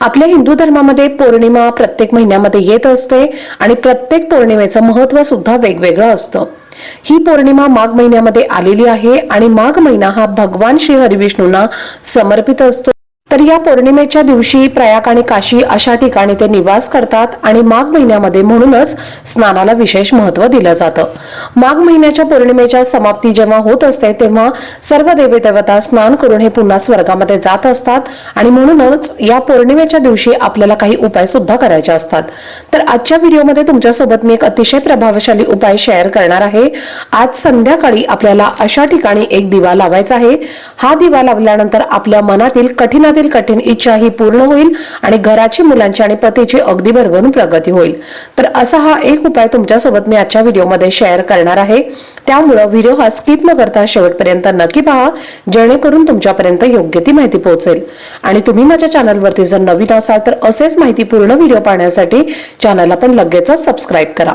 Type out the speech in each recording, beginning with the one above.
आपल्या हिंदू धर्मामध्ये पौर्णिमा प्रत्येक महिन्यामध्ये येत असते आणि प्रत्येक पौर्णिमेचं महत्त्व सुद्धा वेगवेगळं असतं. ही पौर्णिमा माघ महिन्यामध्ये आलेली आहे आणि माघ महिना हा भगवान श्री हरिविष्णूंना समर्पित असतो. तर या पौर्णिमेच्या दिवशी प्रयाग आणि काशी अशा ठिकाणी ते निवास करतात आणि माघ महिन्यामध्ये म्हणूनच स्नानाला विशेष महत्त्व दिलं जातं. माघ महिन्याच्या पौर्णिमेच्या समाप्ती जेव्हा होत असते तेव्हा सर्व देवी देवता स्नान करून हे पुन्हा स्वर्गामध्ये जात असतात आणि म्हणूनच या पौर्णिमेच्या दिवशी आपल्याला काही उपाय सुद्धा करायचे असतात. तर आजच्या व्हिडिओमध्ये तुमच्यासोबत मी एक अतिशय प्रभावशाली उपाय शेअर करणार आहे. आज संध्याकाळी आपल्याला अशा ठिकाणी एक दिवा लावायचा आहे. हा दिवा लावल्यानंतर आपल्या मनातील कठीणातील कठीण इच्छा ही पूर्ण होईल आणि घराची मुलांची आणि पतीची अगदी भरभरून प्रगती होईल. तर असा हा एक उपाय तुमच्यासोबत मी आजच्या व्हिडिओमध्ये शेअर करणार आहे. त्यामुळं व्हिडिओ हा स्किप न करता शेवटपर्यंत नक्की पहा जेणेकरून तुमच्यापर्यंत योग्य ती माहिती पोहोचेल. आणि तुम्ही माझ्या चॅनलवरती जर नवीन असाल तर असेच माहितीपूर्ण व्हिडिओ पाहण्यासाठी चॅनलला पण लगेचच सबस्क्राईब करा.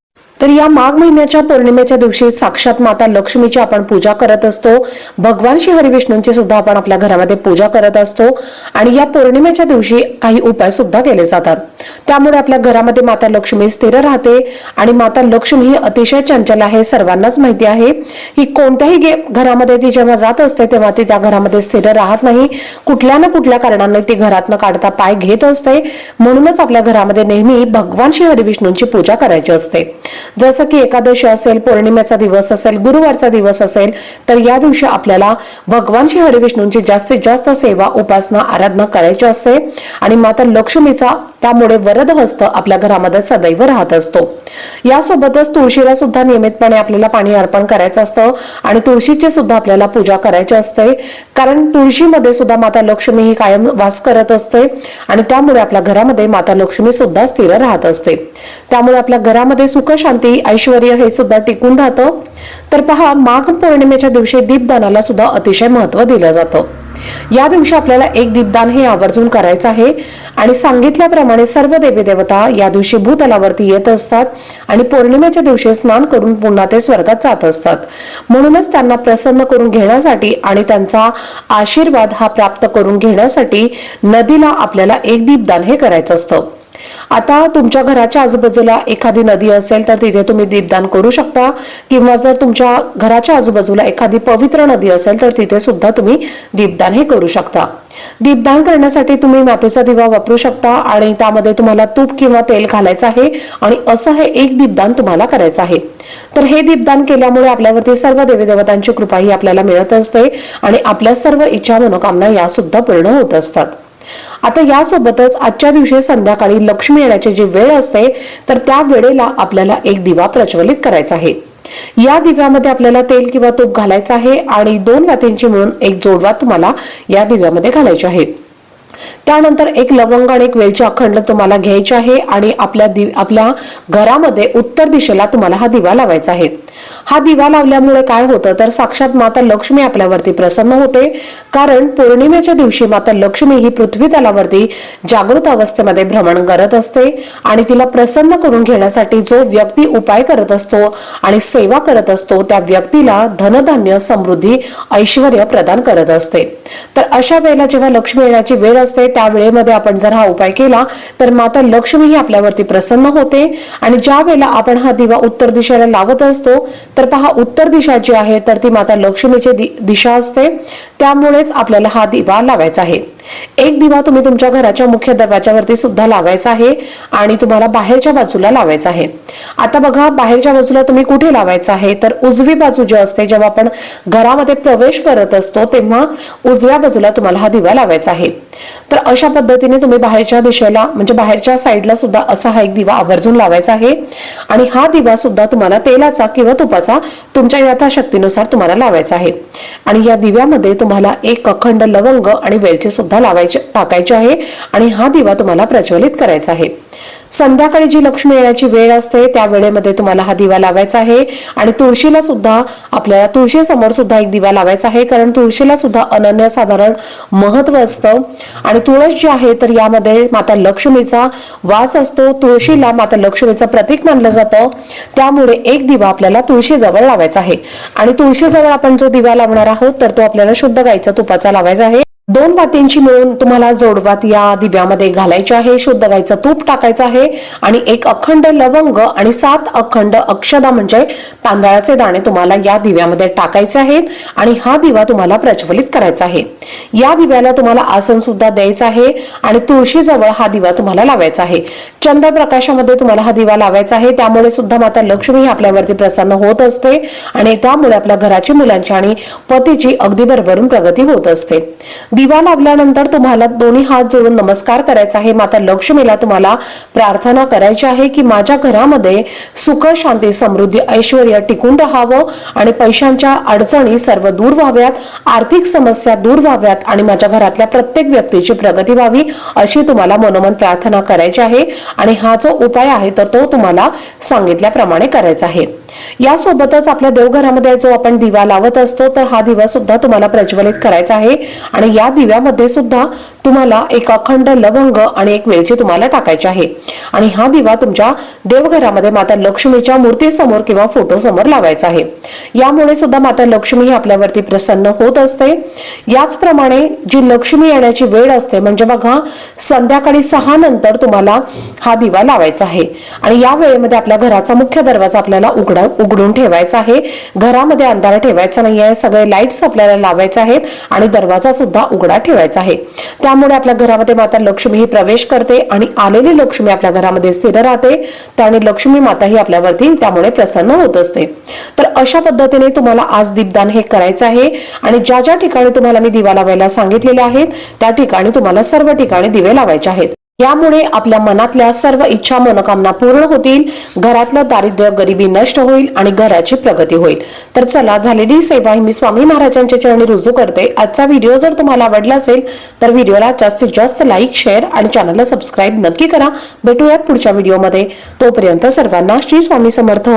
तर या माघ महिन्याच्या पौर्णिमेच्या दिवशी साक्षात माता लक्ष्मीची आपण पूजा करत असतो. भगवान श्री हरिविष्णूंची सुद्धा आपण आपल्या घरामध्ये पूजा करत असतो. आणि या पौर्णिमेच्या दिवशी काही उपाय सुद्धा केले जातात. त्यामुळे आपल्या घरामध्ये माता लक्ष्मी स्थिर राहते आणि माता लक्ष्मी ही अतिशय चंचल आहे सर्वांनाच माहिती आहे ही कोणत्याही गे- घरामध्ये ती जेव्हा जात असते तेव्हा ती त्या घरामध्ये स्थिर राहत नाही. कुठल्या ना कुठल्या कारणाने ती घरातनं काढता पाय घेत असते. म्हणूनच आपल्या घरामध्ये नेहमी भगवान श्री हरिविष्णूंची पूजा करायची असते. जसं की एकादशी असेल पौर्णिमेचा दिवस असेल गुरुवारचा दिवस असेल तर या दिवशी आपल्याला भगवान श्री हरिविष्णूंची जास्तीत जास्त सेवा उपासना आराधना करायची असते. आणि माता लक्ष्मीचा त्यामुळे वरद हस्त आपल्या घरामध्ये सदैव राहत असतो. यासोबतच तुळशीला सुद्धा नियमितपणे आपल्याला पाणी अर्पण करायचं असतं. आणि तुळशीची सुद्धा आपल्याला पूजा करायची असते. कारण तुळशीमध्ये सुद्धा माता लक्ष्मी ही कायम वास करत असते. आणि त्यामुळे आपल्या घरामध्ये माता लक्ष्मी सुद्धा स्थिर राहत असते. त्यामुळे आपल्या घरामध्ये सुख शांती ऐश्वर हे सुद्धा टिकून राहतं. तर पहा माघ पौर्णिमेच्या दिवशी दीपदानाला सुद्धा अतिशय महत्त्व दिलं जातं. या दिवशी आपल्याला एक दीपदान हे आवर्जून करायचं आहे आणि सांगितल्याप्रमाणे सर्व देवी देवता या दिवशी भूतलावरती येत असतात आणि पौर्णिमेच्या दिवशी स्नान करून पुन्हा ते स्वर्गात जात असतात. म्हणूनच त्यांना प्रसन्न करून घेण्यासाठी आणि त्यांचा आशीर्वाद हा प्राप्त करून घेण्यासाठी नदीला आपल्याला एक दीपदान हे करायचं असतं. आता तुमच्या घराच्या आजूबाजूला एखादी नदी असेल तर तिथे तुम्ही दीपदान करू शकता. किंवा जर तुमच्या घराच्या आजूबाजूला एखादी पवित्र नदी असेल तर तिथे सुद्धा तुम्ही दीपदान हे करू शकता. दीपदान करण्यासाठी तुम्ही मातेचा दिवा वापरू शकता आणि त्यामध्ये तुम्हाला तूप किंवा तेल घालायचं आहे आणि असं हे एक दीपदान तुम्हाला करायचं आहे. तर हे दीपदान केल्यामुळे आपल्यावरती सर्व देवी देवतांची कृपा ही आपल्याला मिळत असते आणि आपल्या सर्व इच्छा मनोकामना या सुद्धा पूर्ण होत असतात. आता यासोबतच आजच्या दिवशी संध्याकाळी लक्ष्मी येण्याची जी वेळ असते तर त्या वेळेला आपल्याला एक दिवा प्रज्वलित करायचा आहे. या दिव्यामध्ये आपल्याला तेल किंवा तूप घालायचं आहे आणि दोन वातींची मिळून एक जोडवा तुम्हाला या दिव्यामध्ये घालायची आहे. त्यानंतर एक लवंग आणि एक वेलची अखंड तुम्हाला घ्यायची आहे आणि आपल्या आपल्या घरामध्ये उत्तर दिशेला तुम्हाला हा दिवा लावायचा आहे. हा दिवा लावल्यामुळे काय होतं तर साक्षात माता लक्ष्मी आपल्यावरती प्रसन्न होते. कारण पौर्णिमेच्या दिवशी माता लक्ष्मी ही पृथ्वी तलावरती जागृत अवस्थेमध्ये भ्रमण करत असते आणि तिला प्रसन्न करून घेण्यासाठी जो व्यक्ती उपाय करत असतो आणि सेवा करत असतो त्या व्यक्तीला धनधान्य समृद्धी ऐश्वर प्रदान करत असते. तर अशा वेळेला जेव्हा लक्ष्मी येण्याची वेळ असते त्या वेळेमध्ये आपण जर हा उपाय केला तर माता लक्ष्मी ही आपल्यावरती प्रसन्न होते आणि ज्या वेळेला आपण हा दिवा उत्तर दिशेला लावत असतो तर पहा उत्तर दिशा जी आहे तर ती माता लक्ष्मीची दि- दिशा असते. त्यामुळे त्यामुळेच आपल्याला हा दिवा लावायचा आहे. एक दिवा तुम्ही तुमच्या घराच्या मुख्य दरवाजावरती सुद्धा लावायचा आहे आणि तुम्हाला बाहेरच्या बाजूला लावायचा आहे. आता बघा बाहेरच्या बाजूला तुम्ही कुठे लावायचा आहे? तर उजवी बाजू जी असते जेव्हा आपण घरामध्ये प्रवेश करत असतो तेव्हा उजव्या बाजूला तुम्हाला हा दिवा लावायचा आहे. तर अशा पद्धतीने तुम्ही बाहेरच्या दिशेला म्हणजे बाहेरच्या साईडला सुद्धा असा हा एक दिवा आवर्जून लावायचा आहे. आणि हा दिवा सुद्धा तुम्हाला तेलाचा किंवा तुपाचा तुमच्या यथाशक्तीनुसार तुम्हाला लावायचा आहे. आणि या दिव्यामध्ये तुम्हाला एक अखंड लवंग आणि वेलची सुद्धा लावायचे टाकायचे आहे. आणि हा दिवा तुम्हाला प्रज्वलित करायचा आहे. संध्याकाळी जी लक्ष्मी येण्याची वेळ असते त्या वेळेमध्ये तुम्हाला हा दिवा लावायचा आहे. आणि तुळशीला सुद्धा आपल्याला तुळशीसमोर सुद्धा एक दिवा लावायचा आहे कारण तुळशीला सुद्धा अनन्यसाधारण महत्त्व असतं. आणि तुळस जी आहे तर यामध्ये माता लक्ष्मीचा वास असतो. तुळशीला माता लक्ष्मीचं प्रतीक मानलं जातं. त्यामुळे एक दिवा आपल्याला तुळशीजवळ लावायचा आहे. आणि तुळशीजवळ आपण जो दिवा लावणार आहोत तर तो आपल्याला शुद्ध गाईचा तुपाचा लावायचा आहे. दोन वातींची मिळून तुम्हाला जोडवात या दिव्यामध्ये घालायची आहे. शुद्ध गाईचं तूप टाकायचं आहे. आणि एक अखंड लवंग आणि सात अखंड अक्षदा म्हणजे तांदळाचे दाणे तुम्हाला या दिव्यामध्ये टाकायचे आहेत. आणि हा दिवा तुम्हाला प्रज्वलित करायचा आहे. या दिव्याला तुम्हाला आसन सुद्धा द्यायचं आहे. आणि तुळशीजवळ हा दिवा तुम्हाला लावायचा आहे. चंद्रप्रकाशामध्ये तुम्हाला हा दिवा लावायचा आहे. त्यामुळे सुद्धा माता लक्ष्मी आपल्यावरती प्रसन्न होत असते. आणि त्यामुळे आपल्या घराची मुलांची आणि पतीची अगदी भरभरून प्रगती होत असते. दिवा लावल्यानंतर तुम्हाला दोन्ही हात जोडून नमस्कार करायचा आहे. माता लक्ष्मीला तुम्हाला प्रार्थना करायची आहे की माझ्या घरामध्ये सुख शांती समृद्धी ऐश्वर टिकून राहावं आणि पैशांच्या अडचणी सर्व दूर व्हाव्यात आर्थिक समस्या दूर व्हाव्यात आणि माझ्या घरातल्या प्रत्येक व्यक्तीची प्रगती व्हावी अशी तुम्हाला मनोमन प्रार्थना करायची आहे. आणि हा जो उपाय आहे तर तो तुम्हाला सांगितल्याप्रमाणे करायचा आहे. यासोबतच आपल्या देवघरामध्ये जो आपण दिवा लावत असतो तर हा दिवा सुद्धा तुम्हाला प्रज्वलित करायचा आहे. आणि या दिव्यामध्ये सुद्धा तुम्हाला एक अखंड लवंग आणि एक वेलची तुम्हाला टाकायची आहे. आणि हा दिवा तुमच्या देवघरामध्ये माता लक्ष्मीच्या मूर्तीसमोर किंवा फोटो समोर लावायचा आहे. यामुळे सुद्धा माता लक्ष्मी ही आपल्यावरती प्रसन्न होत असते. याचप्रमाणे जी लक्ष्मी येण्याची वेळ असते म्हणजे बघा संध्याकाळी सहा नंतर तुम्हाला हा दिवा लावायचा आहे. आणि या वेळेमध्ये आपल्या घराचा मुख्य दरवाजा आपल्याला उघडा उघडून ठेवायचा आहे. घरामध्ये अंधार ठेवायचा नाही आहे सगळे लाईट्स आपल्याला लावायचे आहेत. आणि दरवाजा सुद्धा उघडा ठेवायचा आहे. त्यामुळे आपल्या घरामध्ये माता लक्ष्मी ही प्रवेश करते आणि आलेली लक्ष्मी आपल्या घरामध्ये स्थिर राहते. त्याने लक्ष्मी माता ही आपल्यावरती त्यामुळे प्रसन्न होत असते. तर अशा पद्धतीने तुम्हाला आज दीपदान हे करायचं आहे आणि ज्या ज्या ठिकाणी तुम्हाला मी दिवा लावायला सांगितलेले आहेत त्या ठिकाणी तुम्हाला सर्व ठिकाणी दिवे लावायचे आहेत. यामुळे आपल्या मनातल्या सर्व इच्छा मनोकामना पूर्ण होतील घरातलं दारिद्र्य गरिबी नष्ट होईल आणि घराची प्रगती होईल. तर चला झालेली सेवा ही मी स्वामी महाराजांच्या चरणी रुजू करते. आजचा व्हिडिओ जर तुम्हाला आवडला असेल तर व्हिडिओला जास्तीत जास्त लाईक शेअर आणि चॅनलला सबस्क्राईब नक्की करा. भेटूयात पुढच्या व्हिडिओमध्ये. तोपर्यंत सर्वांना श्री स्वामी समर्थ.